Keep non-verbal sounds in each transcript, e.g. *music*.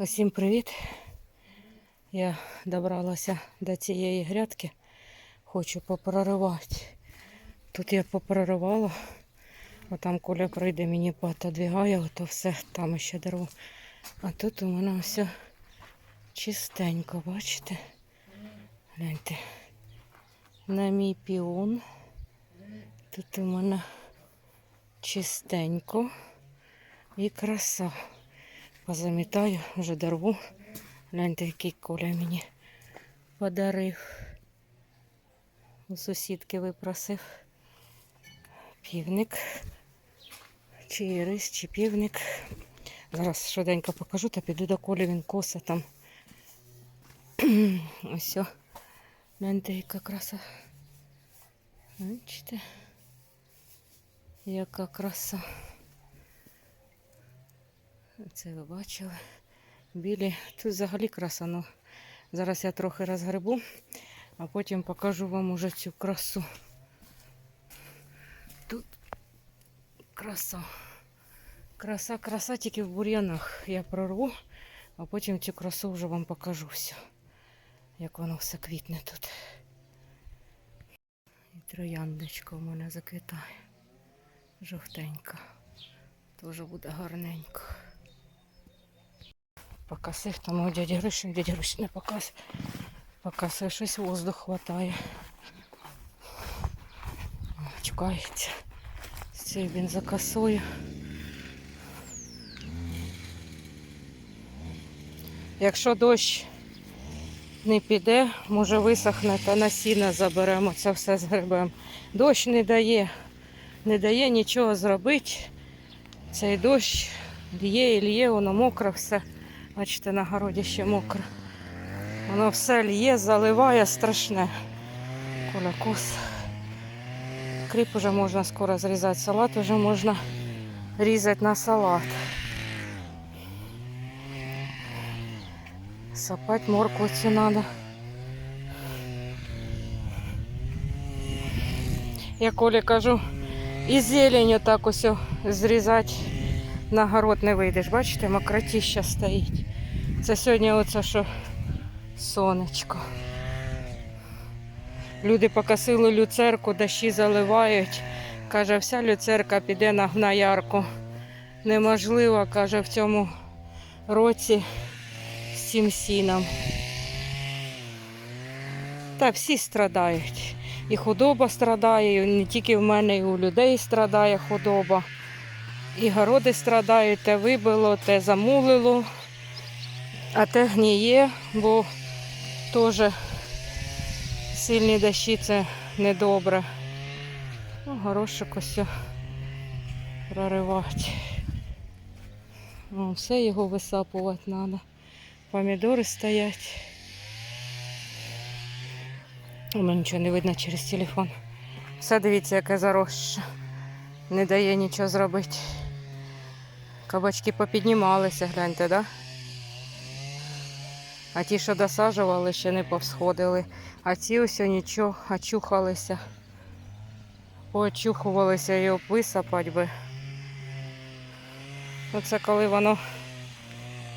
Усім привіт! Я добралася до цієї грядки. Хочу попроривати. Тут я попроривала, а там Коля прийде мені потодвігає, ото все, там ще дерево. А тут у мене все чистенько, бачите? Гляньте. На мій піон. Тут у мене чистенько і краса. Позамітаю вже дорву. Гляньте, який коля мені подарив. У сусідки випросив півник. Чи рис, чи півник. Зараз швиденько покажу та піду до колі, він коса там. *clears throat* Ось. Гляньте, яка краса. Бачите? Яка краса. Це ви бачили. Білі. Тут взагалі краса. Ну, зараз я трохи розгребу, а потім покажу вам уже цю красу. Тут краса. Краса, краса тільки в бур'янах. Я прорву, а потім цю красу вже вам покажу все. Як воно все квітне тут. І трояндочка у мене заквітає. Жовтенька. Теж буде гарненько. Покосив там у дяді Гриші, дядя Гриші не показ. Покосив, щось воздух хватає. Чекається. Цей він за косою. Якщо дощ не піде, може висохне, то насіння заберемо, це все згребемо. Дощ не дає, не дає нічого зробити. Цей дощ лє і лє, воно мокре все. Бачите, на городі ще мокро. Воно все лє, заливає страшне. Коля кус. Кріп уже можна скоро зрізати, салат вже можна різати на салат. Сапать моркву цю треба. Я Колі кажу, і зелень отак ось зрізати на город не вийдеш. Бачите, мокротіща стоїть. Це сьогодні оце що сонечко. Люди покосили люцерку, дощі заливають. Каже, вся люцерка піде на гнаярку. Неможливо, каже, в цьому році з цим сіном. Та всі страдають. І худоба страдає, і не тільки в мене, і у людей страдає худоба. І городи страдають, те вибило, те замулило, а те гніє, бо теж сильні дощі це недобре. Ну, горошок ось проривати. О, все його висапувати треба. Помідори стоять. У мене нічого не видно через телефон. Все дивіться, яке заросше. Не дає нічого зробити. Кабачки попіднімалися, гляньте, да? А ті, що досаджували, ще не повсходили. А ці ось нічого, очухалися. Поочухувалися і висапати би. Оце коли воно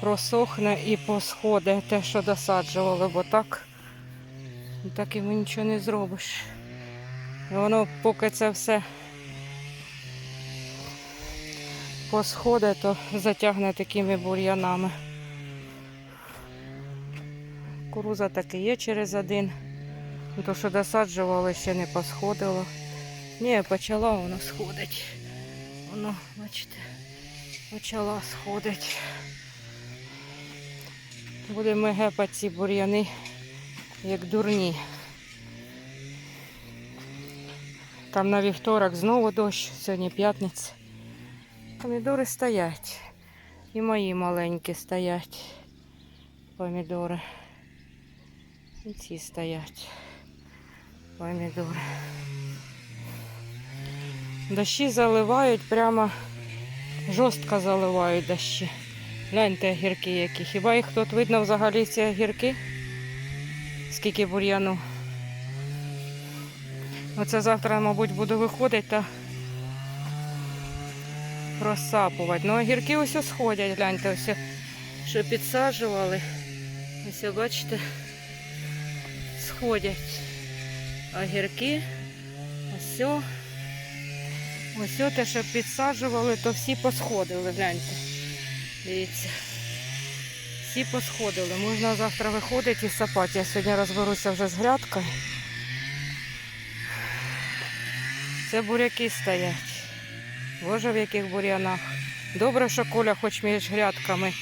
просохне і посходить те, що досаджували, бо так, так йому нічого не зробиш. І воно поки це все посходить, то затягне такими бур'янами. Кукуруза таки є через один. Ну, То, що досаджували, ще не посходило. Ні, почала воно сходить. Воно, бачите, почала сходить. Будемо гепати ці бур'яни, як дурні. Там на вівторок знову дощ, сьогодні п'ятниця. Помідори стоять. І мої маленькі стоять. Помідори. І ці стоять. Помідори. Дощі заливають прямо жорстко заливають дощі. Гляньте огірки які. Хіба їх тут видно взагалі ці огірки? Скільки бур'яну. Оце завтра, мабуть, буду виходити та просапувати. Ну, огірки ось сходять, гляньте, ось що підсаджували. Ось бачите, сходять огірки. Ось. Ось те, що підсаджували, то всі посходили, гляньте. Дивіться. Всі посходили. Можна завтра виходити і сапати. Я сьогодні розберуся вже з грядкою. Це буряки стоять. Боже, в яких бур'янах. Добре, що Коля хоч між грядками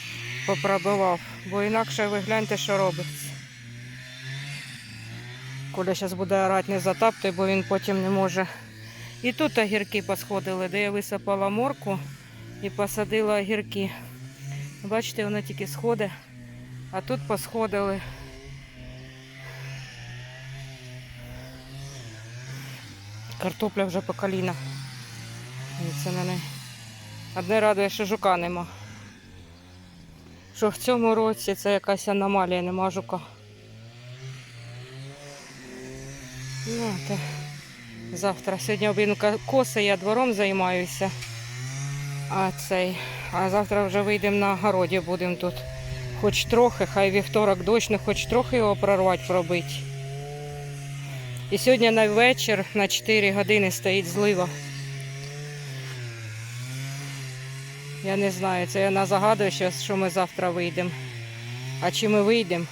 попробивав, бо інакше ви гляньте, що робиться. Коля зараз буде орати не затапти, бо він потім не може. І тут огірки посходили, де я висипала морку і посадила огірки. Бачите, воно тільки сходить, а тут посходили. Картопля вже по коліна. Це на. Одне радує, що жука нема. Що в цьому році це якась аномалія, нема жука. Ну, завтра. Сьогодні обійну коси, я двором займаюся. А цей. А завтра вже вийдемо на городі, будемо тут. Хоч трохи, хай вівторок дощ, не хоч трохи його прорвати, пробити. І сьогодні на вечір на 4 години стоїть злива. Я не знаю, це я загадую, що ми завтра вийдемо. А чи ми вийдемо?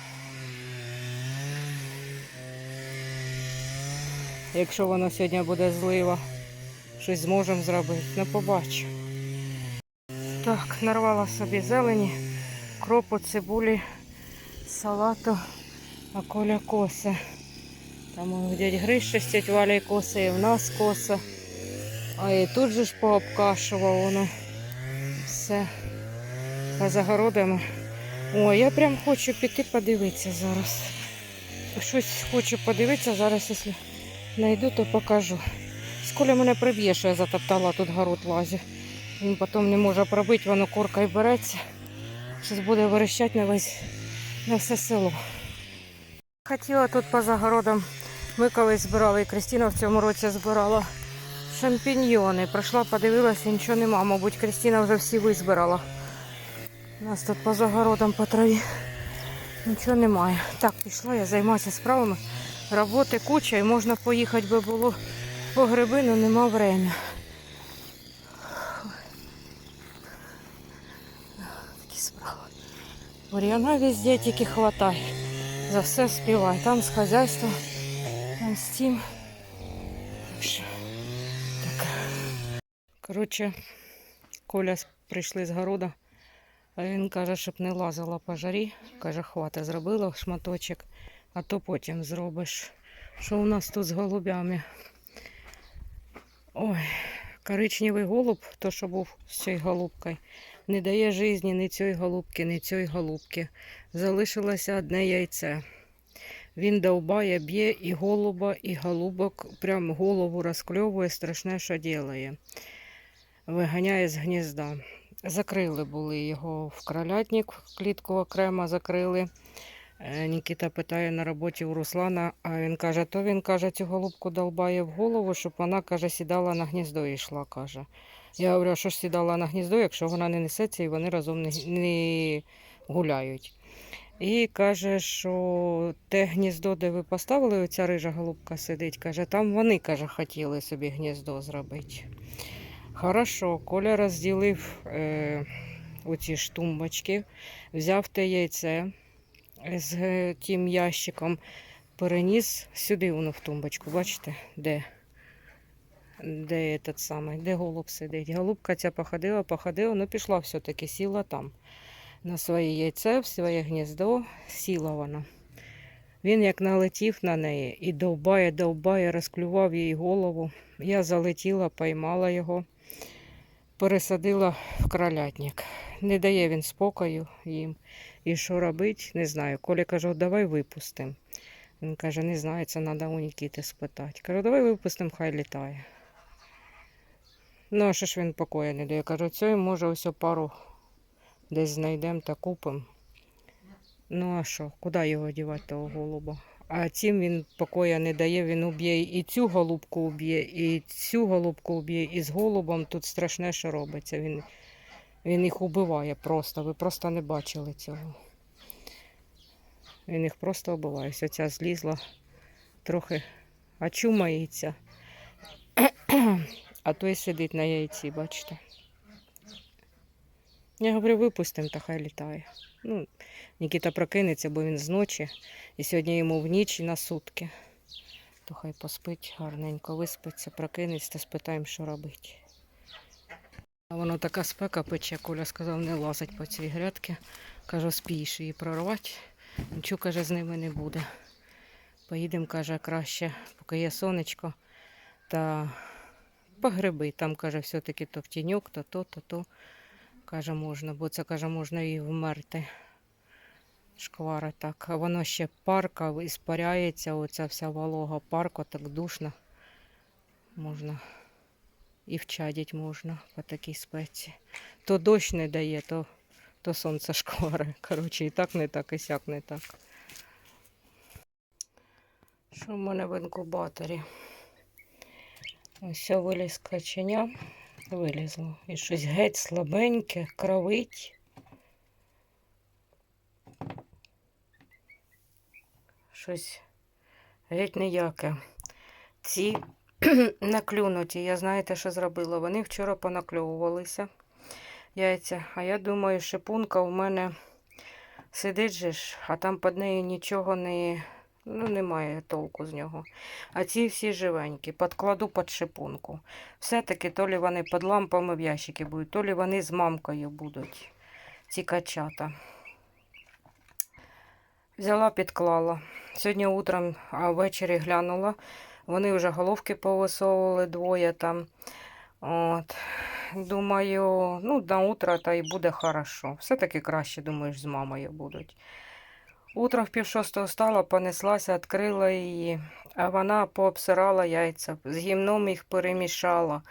Якщо воно сьогодні буде злива, щось зможемо зробити. Не побачу. Так, нарвала собі зелені, кропу, цибулі, салату, а коля коси. Там у дядь Гриша стять валя коси, і в нас коса. А і тут же ж пообкашував воно все за городами. О, я прям хочу піти подивитися зараз. Щось хочу подивитися зараз, якщо знайду, то покажу. Сколя мене приб'є, що я затоптала тут город лазю. Він потім не може пробити, воно коркою береться. Щось буде верещати на весь на все село. Хотіла тут поза городом. Ми колись збирали, і Кристина в цьому році збирала шампіньйони. Прийшла, подивилася, нічого нема. Мабуть, Кристина вже всі визбирала. У нас тут поза городом по траві. Нічого немає. Так, пішла, я займаюся справами. Роботи куча і можна поїхати би було по гриби, але нема времени. Такі везде тільки хватає. За все співай. Там з хазяйства, там з тим. Так. Коротше, Коля прийшли з города, а він каже, щоб не лазила по жарі. Каже, хвата, зробила шматочок, а то потім зробиш. Що у нас тут з голубями? Ой, коричневий голуб, то що був з цією голубкою, не дає житті ні цієї голубки, ні цієї голубки. Залишилося одне яйце. Він довбає, б'є і голуба, і голубок, прям голову розкльовує, страшне, що ділає. Виганяє з гнізда. Закрили були його в кролятник, клітку окремо закрили. Е, Нікіта питає на роботі у Руслана, а він каже, то він каже, цю голубку долбає в голову, щоб вона каже, сідала на гніздо і йшла. каже. Я говорю, а що ж сідала на гніздо, якщо вона не несеться і вони разом не, не гуляють. І каже, що те гніздо, де ви поставили, оця рижа голубка сидить, каже, там вони каже, хотіли собі гніздо зробити. Хорошо, Коля розділив е, оці ж тумбочки, взяв те яйце з е, тим ящиком, переніс сюди воно в тумбочку. Бачите, де? Де этот самий, де голуб сидить. Голубка ця походила, походила, ну пішла все-таки, сіла там. На своє яйце, в своє гніздо, сіла вона. Він як налетів на неї і довбає, довбає, розклював їй голову. Я залетіла, поймала його, пересадила в кролятник. Не дає він спокою їм. І що робить, не знаю. Коля каже, давай випустимо. Він каже, не знаю, це треба у Нікіти спитати. Кажу, давай випустимо, хай літає. Ну, а що ж він покоя не дає? Кажу, цього може ось пару десь знайдемо та купимо. Ну а що, куди його дівати, того голуба? А цим він покоя не дає, він уб'є і цю голубку уб'є, і цю голубку уб'є, і з голубом тут страшне, що робиться. Він Він їх убиває просто. Ви просто не бачили цього. Він їх просто вбиває. Ось Оця злізла трохи очумається. А той сидить на яйці, бачите. Я говорю, випустимо, та хай літає. Ну, Нікіта прокинеться, бо він з ночі. І сьогодні йому в ніч і на сутки. То хай поспить, гарненько виспиться, прокинеться та спитаємо, що робити. А воно така спека пече, Коля сказав, не лазить по цій грядці. Каже, спієш її прорвати. Нічого, каже, з ними не буде. Поїдемо, каже, краще, поки є сонечко. Та по гриби. Там, каже, все-таки то в тіньок, то то, то то. Каже, можна, бо це каже, можна і вмерти. Шквари так. А воно ще парка, іспаряється, оця вся волога парку, так душно. Можна і вчадять можна по такій спеці. То дощ не дає, то, то сонце шквари. *laughs* Коротше, і так не так, і сяк не так. Що в мене в інкубаторі? Ось виліз каченя. Вилізло. І щось геть слабеньке, кровить. Щось геть ніяке. Ці *clears throat* наклюнуті. Я знаєте, що зробила? Вони вчора понакльовувалися яйця. А я думаю, шипунка у мене сидить же ж, а там під нею нічого не. Ну, немає толку з нього. А ці всі живенькі. Подкладу під шипунку. Все-таки то лі вони під лампами в ящики будуть, то лі вони з мамкою будуть. Ці качата. Взяла, підклала. Сьогодні утром, а ввечері глянула. Вони вже головки повисовували двоє там. От. Думаю, ну, на утро та й буде хорошо. Все-таки краще, думаєш, з мамою будуть. Утром в пів шостого встала, понеслася, відкрила її, а вона пообсирала яйця, з гімном їх перемішала,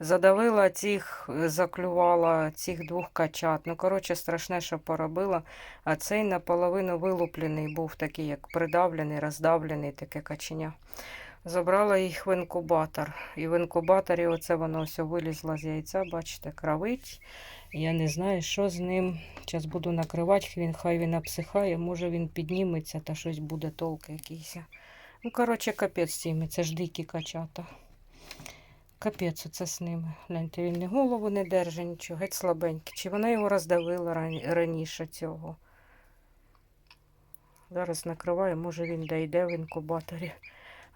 задавила цих, заклювала цих двох качат. Ну, коротше, страшне, що поробила. А цей наполовину вилуплений був такий, як придавлений, роздавлений, таке каченя. Забрала їх в інкубатор. І в інкубаторі оце воно все вилізло з яйця, бачите, кровить. Я не знаю, що з ним. Зараз буду накривати, він хай він обсихає, може він підніметься та щось буде толк якийсь. Ну, коротше, капець цими, це ж дикі качата. Капець оце з ними. Гляньте, він ні голову не держить, нічого, геть слабенький. Чи вона його роздавила раніше цього? Зараз накриваю, може він дійде в інкубаторі.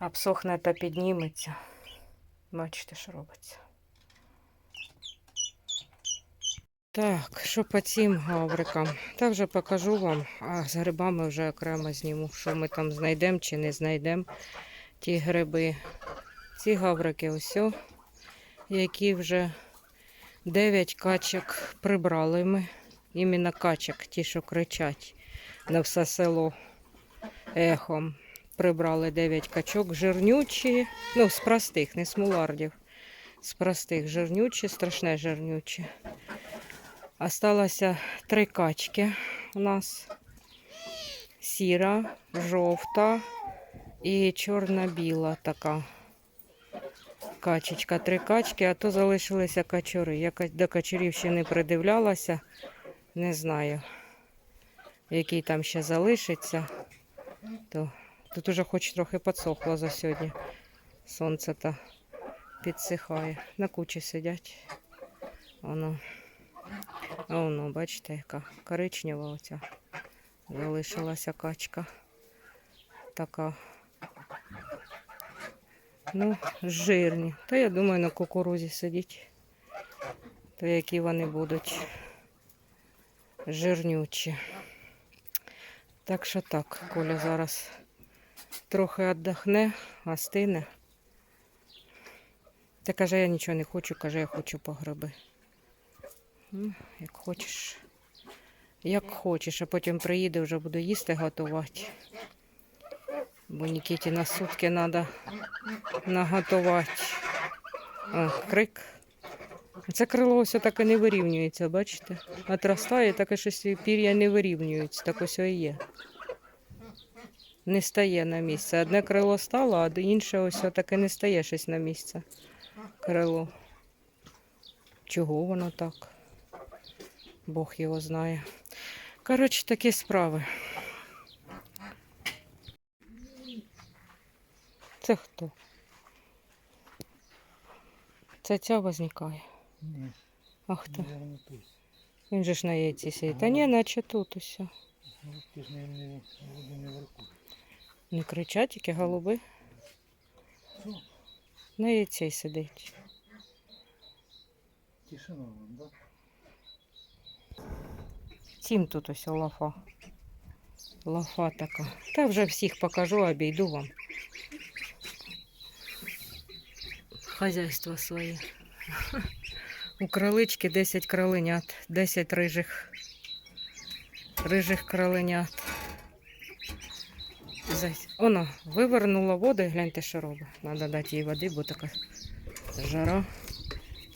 Обсохне та підніметься. Бачите, що робиться. Так, що по цим гаврикам? Та вже покажу вам, а з грибами вже окремо зніму, що ми там знайдемо чи не знайдемо ті гриби. Ці гаврики ось, які вже 9 качок прибрали ми. Іменно качок, ті, що кричать на все село ехом. Прибрали 9 качок, жирнючі, ну, з простих, не з мулардів. З простих жирнючі, страшне жирнючі. Осталося три качки у нас. Сіра, жовта і чорна-біла така качечка. Три качки, а то залишилися качури. Я до качурів ще не придивлялася. Не знаю, який там ще залишиться. То тут уже хоч трохи підсохло за сьогодні. Сонце та підсихає. На кучі сидять. Воно. Воно, бачите, яка коричнева оця. Залишилася качка. Така. Ну, жирні. Та я думаю, на кукурузі сидіть. То які вони будуть жирнючі. Так що так, Коля зараз трохи віддохне, остине. Та каже, я нічого не хочу, каже, я хочу по гриби. Ну, як хочеш. Як хочеш, а потім приїде, вже буду їсти готувати. Бо Нікіті на сутки треба наготувати. О, крик. Це крило все так і не вирівнюється, бачите? Отростає, так і щось пір'я не вирівнюється, так ось і є. Не стає на місце. Одне крило стало, а інше ось так і не стає щось на місце. Крило. Чого воно так? Бог його знає. Коротше, такі справи. Це хто? Це ця возникає. Ні, А хто? тут. Він же ж на яйці сидить. Та ні, наче тут усе. Ну, ти ж не, не, не вверху. Не кричать, тільки голуби. Що? На яйці сидить. Тишина вам, да? Тім тут ось лафа. Лафа така. Та вже всіх покажу, обійду вам. Хазяйство своє. У кролички 10 кроленят, 10 рижих. Рижих кроленят. Оно, вивернула воду і гляньте, що робить. Треба дати їй води, бо така жара.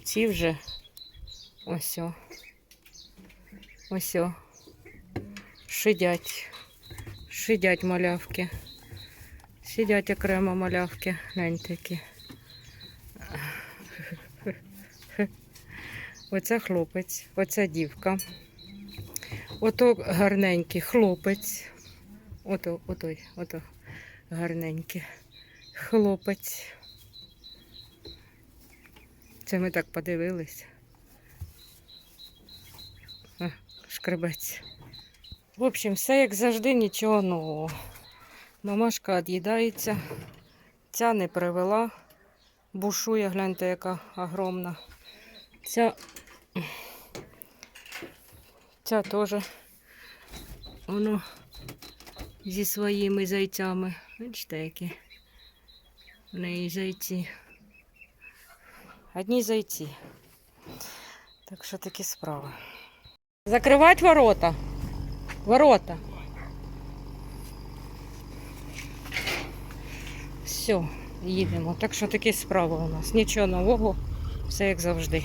Ці вже ось. о. Ось. Шидять. Шидять малявки. Сидять окремо малявки. Гляньте які. Оце хлопець, оця дівка. Ото гарненький хлопець. Ото, отой, ото гарненький хлопець. Це ми так подивились. А, шкребець. В общем, все як завжди, нічого нового. Мамашка від'їдається. Ця не привела. Бушує, гляньте, яка огромна. Ця, ця теж воно зі своїми зайцями. Бачите, які в неї зайці. Одні зайці. Так що такі справи. Закривати ворота. Ворота. Все, їдемо. Так що такі справи у нас. Нічого нового, все як завжди.